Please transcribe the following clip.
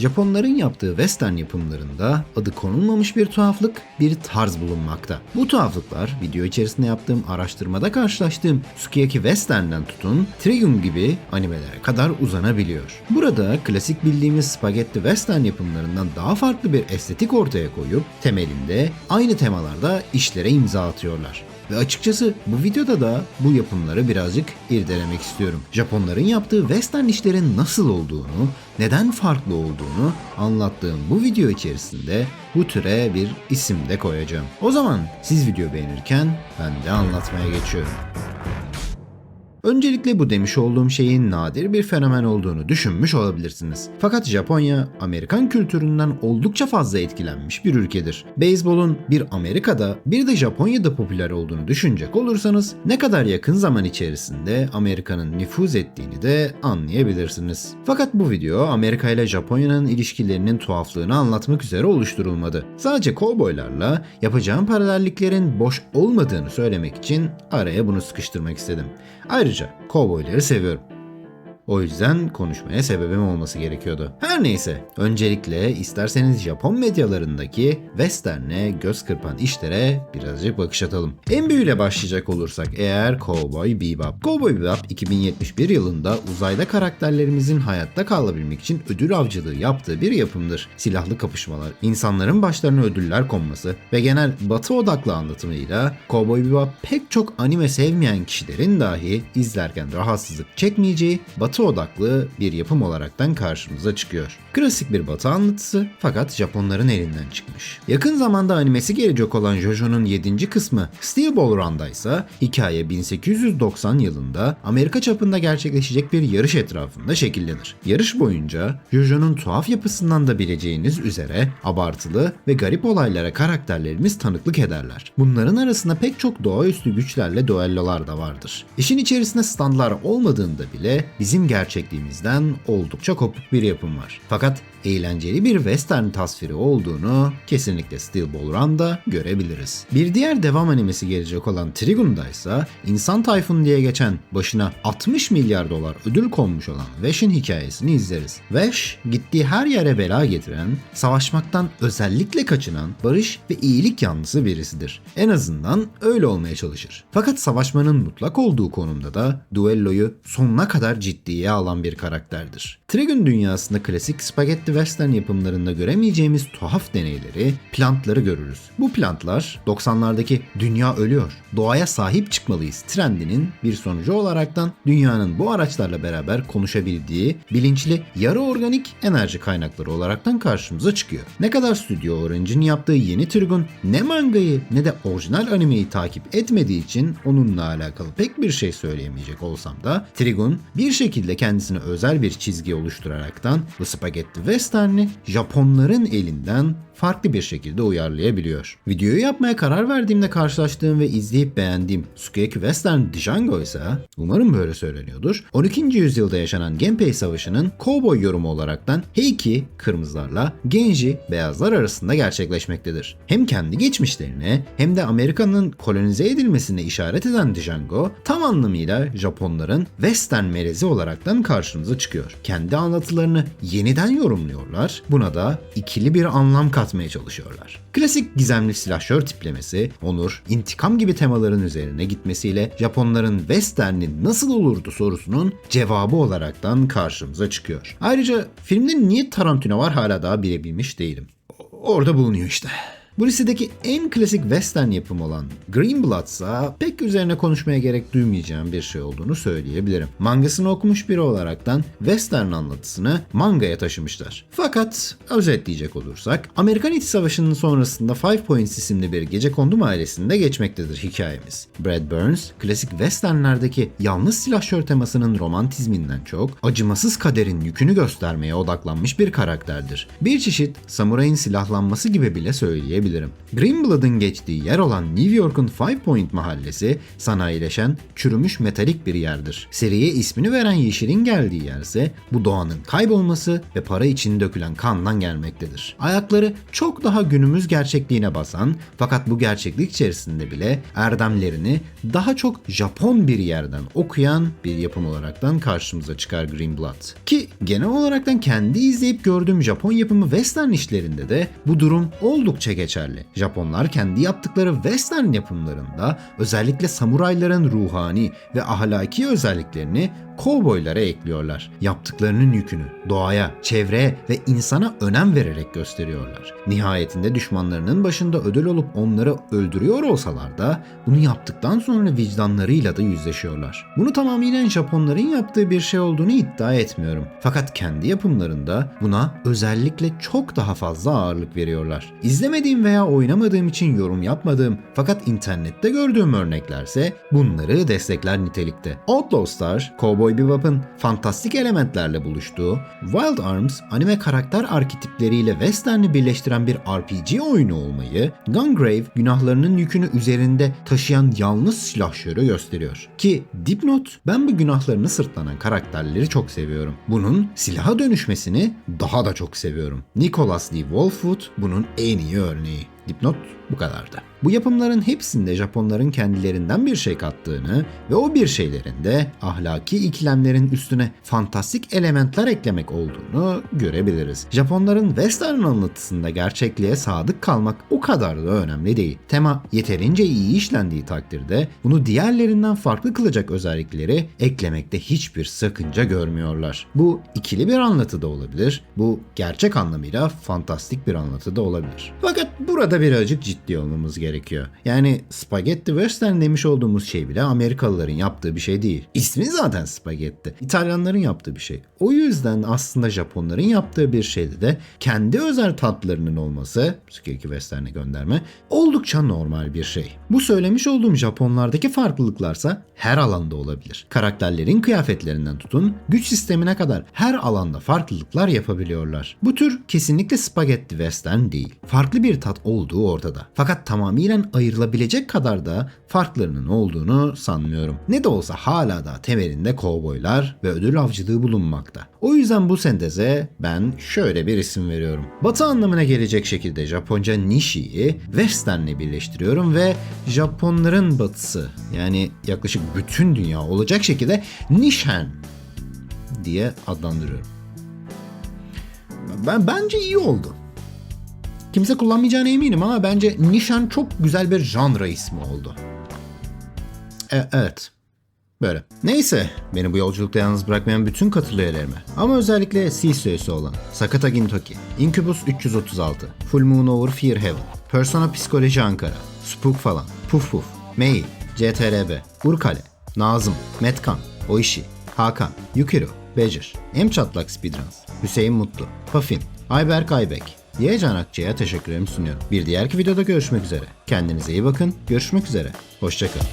Japonların yaptığı western yapımlarında adı konulmamış bir tuhaflık, bir tarz bulunmakta. Bu tuhaflıklar video içerisinde yaptığım araştırmada karşılaştığım Sukiyaki Western'den tutun Trigun gibi animelere kadar uzanabiliyor. Burada klasik bildiğimiz spagetti western yapımlarından daha farklı bir estetik ortaya koyup temelinde aynı temalarda işlere imza atıyorlar. Ve açıkçası bu videoda da bu yapımları birazcık irdelemek istiyorum. Japonların yaptığı western işlerin nasıl olduğunu, neden farklı olduğunu anlattığım bu video içerisinde bu türe bir isim de koyacağım. O zaman siz video beğenirken ben de anlatmaya geçiyorum. Öncelikle bu demiş olduğum şeyin nadir bir fenomen olduğunu düşünmüş olabilirsiniz. Fakat Japonya, Amerikan kültüründen oldukça fazla etkilenmiş bir ülkedir. Beyzbolun bir Amerika'da bir de Japonya'da popüler olduğunu düşünecek olursanız ne kadar yakın zaman içerisinde Amerika'nın nüfuz ettiğini de anlayabilirsiniz. Fakat bu video Amerika ile Japonya'nın ilişkilerinin tuhaflığını anlatmak üzere oluşturulmadı. Sadece kovboylarla yapacağım paralelliklerin boş olmadığını söylemek için araya bunu sıkıştırmak istedim. Ayrıca kovboyları seviyorum. O yüzden konuşmaya sebebim olması gerekiyordu. Her neyse, öncelikle isterseniz Japon medyalarındaki western'e göz kırpan işlere birazcık bakış atalım. En büyüğüyle başlayacak olursak eğer Cowboy Bebop. Cowboy Bebop 2071 yılında uzayda karakterlerimizin hayatta kalabilmek için ödül avcılığı yaptığı bir yapımdır. Silahlı kapışmalar, insanların başlarına ödüller konması ve genel batı odaklı anlatımıyla Cowboy Bebop pek çok anime sevmeyen kişilerin dahi izlerken rahatsızlık çekmeyeceği batı odaklı bir yapım olaraktan karşımıza çıkıyor. Klasik bir batı anlatısı fakat Japonların elinden çıkmış. Yakın zamanda animesi gelecek olan JoJo'nun 7. kısmı Steel Ball Run'da ise hikaye 1890 yılında Amerika çapında gerçekleşecek bir yarış etrafında şekillenir. Yarış boyunca JoJo'nun tuhaf yapısından da bileceğiniz üzere abartılı ve garip olaylara karakterlerimiz tanıklık ederler. Bunların arasında pek çok doğaüstü güçlerle duellolar da vardır. İşin içerisinde standlar olmadığında bile bizim gerçekliğimizden oldukça kopuk bir yapım var. Fakat eğlenceli bir western tasviri olduğunu kesinlikle Steel Ball Run'da görebiliriz. Bir diğer devam animesi gelecek olan Trigun'da ise insan tayfun diye geçen başına 60 milyar dolar ödül konmuş olan Vash'in hikayesini izleriz. Vash gittiği her yere bela getiren, savaşmaktan özellikle kaçınan, barış ve iyilik yanlısı birisidir. En azından öyle olmaya çalışır. Fakat savaşmanın mutlak olduğu konumda da duelloyu sonuna kadar ciddiye alan bir karakterdir. Trigun dünyasında klasik spagetti western yapımlarında göremeyeceğimiz tuhaf deneyleri, plantları görürüz. Bu plantlar 90'lardaki dünya ölüyor, doğaya sahip çıkmalıyız trendinin bir sonucu olaraktan dünyanın bu araçlarla beraber konuşabildiği bilinçli yarı organik enerji kaynakları olaraktan karşımıza çıkıyor. Ne kadar Studio Orange'in yaptığı yeni Trigun ne mangayı ne de orijinal animeyi takip etmediği için onunla alakalı pek bir şey söyleyemeyecek olsam da Trigun bir şekilde kendisine özel bir çizgi oluşturaraktan bu spagetti western'i Japonların elinden farklı bir şekilde uyarlayabiliyor. Videoyu yapmaya karar verdiğimde karşılaştığım ve izleyip beğendiğim Sukiyaki Western Django ise umarım böyle söyleniyordur. 12. yüzyılda yaşanan Genpei Savaşı'nın kovboy yorumu olaraktan Heiki kırmızılarla Genji beyazlar arasında gerçekleşmektedir. Hem kendi geçmişlerine hem de Amerika'nın kolonize edilmesine işaret eden Django tam anlamıyla Japonların Western melezi olaraktan karşımıza çıkıyor. Kendi anlatılarını yeniden yorumluyorlar. Buna da ikili bir anlam katmaya çalışıyorlar. Klasik gizemli silahşör tiplemesi, onur, intikam gibi temaların üzerine gitmesiyle Japonların Western'i nasıl olurdu sorusunun cevabı olaraktan karşımıza çıkıyor. Ayrıca filmde niye Tarantino var hala daha bilebilmiş değilim. Orada bulunuyor işte. Bu listedeki en klasik western yapım olan Green Blood ise pek üzerine konuşmaya gerek duymayacağım bir şey olduğunu söyleyebilirim. Mangasını okumuş biri olaraktan western anlatısını mangaya taşımışlar. Fakat özetleyecek olursak Amerikan İç Savaşı'nın sonrasında Five Points isimli bir gece kondum ailesinde geçmektedir hikayemiz. Brad Burns klasik westernlerdeki yalnız silahşör temasının romantizminden çok acımasız kaderin yükünü göstermeye odaklanmış bir karakterdir. Bir çeşit samurayın silahlanması gibi bile söyleyebiliriz. Diyebilirim. Greenblood'un geçtiği yer olan New York'un Five Point mahallesi sanayileşen, çürümüş metalik bir yerdir. Seriye ismini veren yeşilin geldiği yerse bu doğanın kaybolması ve para için dökülen kandan gelmektedir. Ayakları çok daha günümüz gerçekliğine basan fakat bu gerçeklik içerisinde bile erdemlerini daha çok Japon bir yerden okuyan bir yapım olaraktan karşımıza çıkar Greenblood. Ki genel olaraktan kendi izleyip gördüğüm Japon yapımı western işlerinde de bu durum oldukça geçerli. Japonlar kendi yaptıkları western yapımlarında özellikle samurayların ruhani ve ahlaki özelliklerini kovboylara ekliyorlar. Yaptıklarının yükünü doğaya, çevreye ve insana önem vererek gösteriyorlar. Nihayetinde düşmanlarının başında ödül olup onları öldürüyor olsalar da bunu yaptıktan sonra vicdanlarıyla da yüzleşiyorlar. Bunu tamamen Japonların yaptığı bir şey olduğunu iddia etmiyorum. Fakat kendi yapımlarında buna özellikle çok daha fazla ağırlık veriyorlar. İzlemediğim veya oynamadığım için yorum yapmadığım fakat internette gördüğüm örneklerse bunları destekler nitelikte. Outlaw Star, Cowboy Bebop'un fantastik elementlerle buluştuğu, Wild Arms anime karakter arketipleriyle western'i birleştiren bir RPG oyunu olmayı, Gungrave günahlarının yükünü üzerinde taşıyan yalnız silahşörü gösteriyor. Ki dipnot ben bu günahlarını sırtlanan karakterleri çok seviyorum. Bunun silaha dönüşmesini daha da çok seviyorum. Nicholas Lee Wolfwood bunun en iyi örneği. Dipnot bu kadardı. Bu yapımların hepsinde Japonların kendilerinden bir şey kattığını ve o bir şeylerin de ahlaki ikilemlerin üstüne fantastik elementler eklemek olduğunu görebiliriz. Japonların western anlatısında gerçekliğe sadık kalmak o kadar da önemli değil. Tema yeterince iyi işlendiği takdirde bunu diğerlerinden farklı kılacak özellikleri eklemekte hiçbir sakınca görmüyorlar. Bu ikili bir anlatı da olabilir. Bu gerçek anlamıyla fantastik bir anlatı da olabilir. Fakat burada birazcık ciddi olmamız gerekiyor. Yani spagetti western demiş olduğumuz şey bile Amerikalıların yaptığı bir şey değil. İsmi zaten spagetti. İtalyanların yaptığı bir şey. O yüzden aslında Japonların yaptığı bir şeyde de kendi özel tatlarının olması, Sukiyaki Western'e gönderme, oldukça normal bir şey. Bu söylemiş olduğum Japonlardaki farklılıklarsa her alanda olabilir. Karakterlerin kıyafetlerinden tutun, güç sistemine kadar her alanda farklılıklar yapabiliyorlar. Bu tür kesinlikle spagetti western değil. Farklı bir tat olduğu ortada. Fakat tamamıyla ayrılabilecek kadar da farklarının olduğunu sanmıyorum. Ne de olsa hala da temelinde kovboylar ve ödül avcılığı bulunmakta. O yüzden bu senteze ben şöyle bir isim veriyorum. Batı anlamına gelecek şekilde Japonca Nishi'yi Western'le birleştiriyorum ve Japonların batısı yani yaklaşık bütün dünya olacak şekilde Nishan diye adlandırıyorum. Ben bence iyi oldu. Kimse kullanmayacağına eminim ama bence Nişan çok güzel bir janra ismi oldu. E- evet. Böyle. Neyse, beni bu yolculukta yalnız bırakmayan bütün katıl ama özellikle C üyesi olan Sakata Gintoki, Incubus 336, Full Moon Over Fear Heaven, Persona Psikoloji Ankara, Spook falan, Puf Puf, Mei, CTRB, Urkale, Nazım, Metkan, Oishi, Hakan, Yukiro, Becir, M Çatlak Speedruns, Hüseyin Mutlu, Pafin, Ayberk Aybek, Diye Can Akçı'ya teşekkürlerimi sunuyorum. Bir diğerki videoda görüşmek üzere. Kendinize iyi bakın. Görüşmek üzere. Hoşçakalın.